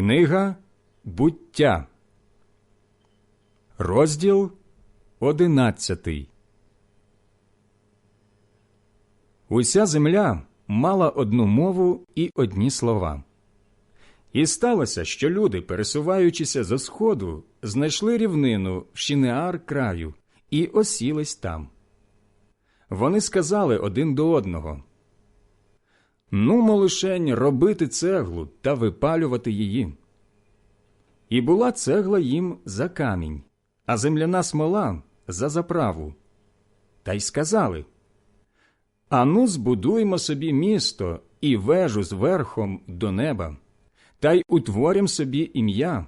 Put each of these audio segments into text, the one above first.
Книга буття, розділ одинадцятий. Уся земля мала одну мову і одні слова. І сталося, що люди, пересуваючися зо сходу, знайшли рівнину в Шінеар краю і осілись там. Вони сказали один до одного Ну, лишень робити цеглу та випалювати її. І була цегла їм за камінь, а земляна смола за заправу. Та й сказали Ану, збудуймо собі місто і вежу з верхом до неба, та й утворім собі ім'я,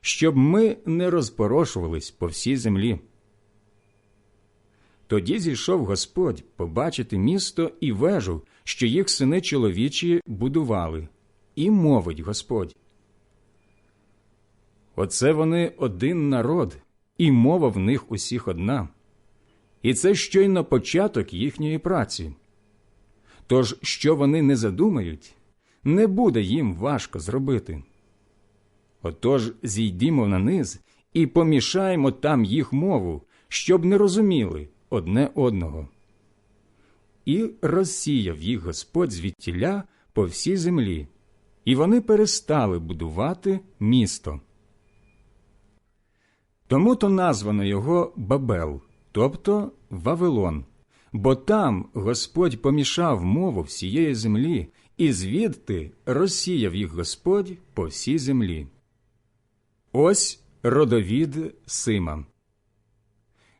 щоб ми не розпорошувались по всій землі. Тоді зійшов Господь побачити місто і вежу, що їх сини чоловічі будували, і мовить Господь. Оце вони один народ, і мова в них усіх одна. І це щойно початок їхньої праці. Тож, що вони не задумають, не буде їм важко зробити. Отож зійдімо на низ і помішаємо там їх мову, щоб не розуміли одне одного. І розсіяв їх Господь звідтіля по всій землі, і вони перестали будувати місто. Тому то названо його Бабел, тобто Вавилон, бо там Господь помішав мову всієї землі, і звідти розсіяв їх Господь по всій землі. Ось родовід Сима.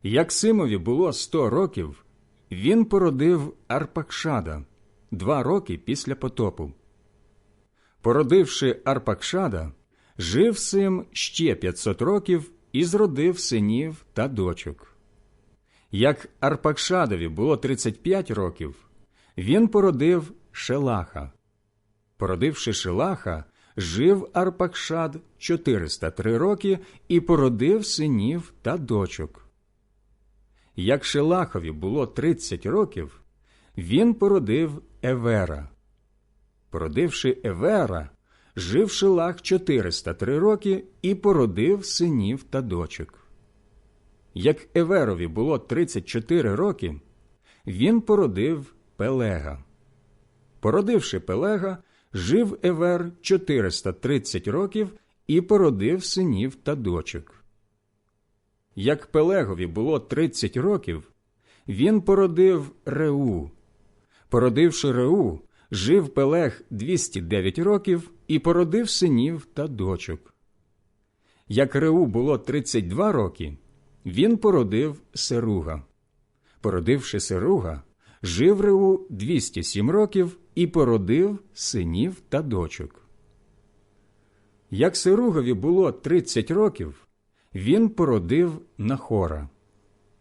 Як Симові було сто років, він породив Арпакшада два роки після потопу. Породивши Арпакшада, жив Сим ще 500 років і зродив синів та дочок. Як Арпакшадові було 35 років, він породив Шелаха. Породивши Шелаха, жив Арпакшад 403 роки і породив синів та дочок. Як Шелахові було 30 років, він породив Евера. Породивши Евера, жив Шелах 403 роки і породив синів та дочок. Як Еверові було 34 роки, він породив Пелега. Породивши Пелега, жив Евер 430 років і породив синів та дочок. Як Пелегові було 30 років, він породив Реу. Породивши Реу, жив Пелег 209 років і породив синів та дочок. Як Реу було 32 роки, він породив Серуга. Породивши Серуга, жив Реу 207 років і породив синів та дочок. Як Серугові було 30 років, він породив Нахора.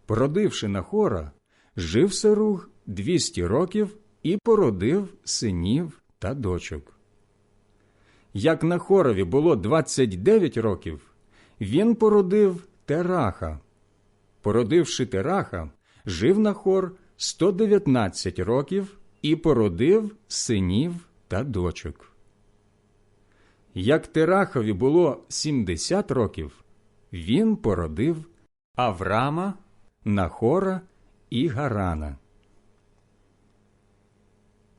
Породивши Нахора, жив Серуг 200 років і породив синів та дочок. Як Нахорові було 29 років, він породив Тераха. Породивши Тераха, жив Нахор 119 років і породив синів та дочок. Як Терахові було 70 років, він породив Аврама, Нахора і Гарана.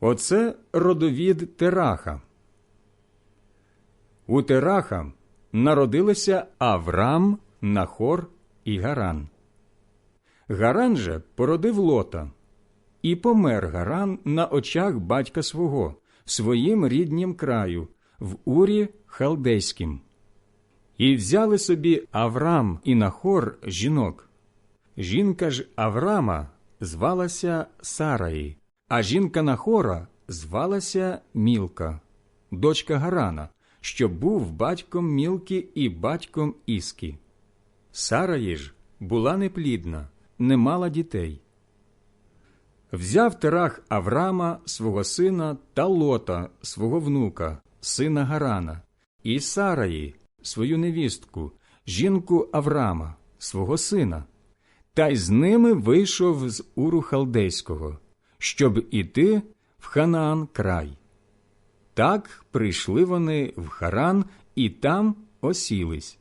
Оце родовід Тераха. У Тераха народилися Аврам, Нахор і Гаран. Гаран же породив лота, і помер Гаран на очах батька свого своїм ріднім краю, в урі Халдейським. І взяли собі Аврам і Нахор жінок. Жінка ж Аврама звалася Сараї, а жінка Нахора звалася Мілка, дочка Гарана, що був батьком Мілки і батьком Іскі. Сараї ж була неплідна, не мала дітей. Взяв Терах Аврама свого сина та лота свого внука, сина Гарана, і Сараї свою невістку, жінку Аврама, свого сина, та й з ними вийшов з Уру Халдейського, щоб іти в Ханаан край. Так прийшли вони в Харан і там осілись.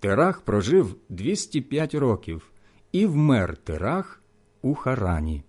Терах прожив 205 років і вмер Терах у Харані.